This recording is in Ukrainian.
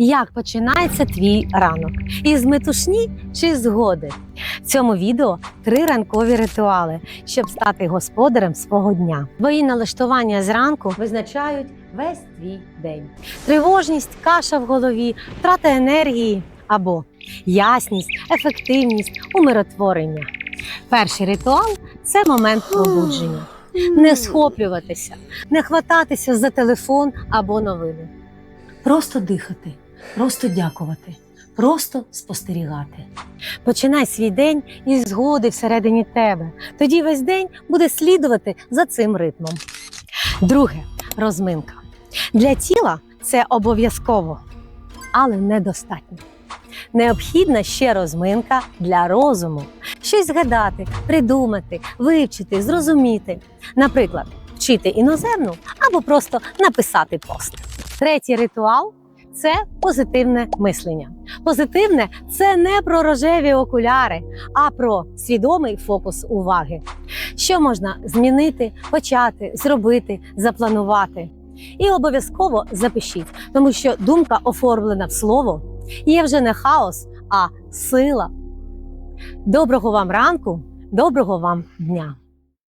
Як починається твій ранок? Із метушні чи згоди? В цьому відео три ранкові ритуали, щоб стати господарем свого дня. Твої налаштування зранку визначають весь твій день. Тривожність, каша в голові, втрата енергії або ясність, ефективність, умиротворення. Перший ритуал це момент пробудження. Не схоплюватися, не хвататися за телефон або новини. Просто дихати, просто дякувати, просто спостерігати. Починай свій день із згоди всередині тебе. Тоді весь день буде слідувати за цим ритмом. Друге розминка. Для тіла це обов'язково, але недостатньо. Необхідна ще розминка для розуму. Щось згадати, придумати, вивчити, зрозуміти. Наприклад, вчити іноземну або просто написати пост. Третій ритуал це позитивне мислення. Позитивне це не про рожеві окуляри, а про свідомий фокус уваги. Що можна змінити, почати, зробити, запланувати. І обов'язково запишіть, тому що думка оформлена в слово є вже не хаос, а сила. Доброго вам ранку, доброго вам дня!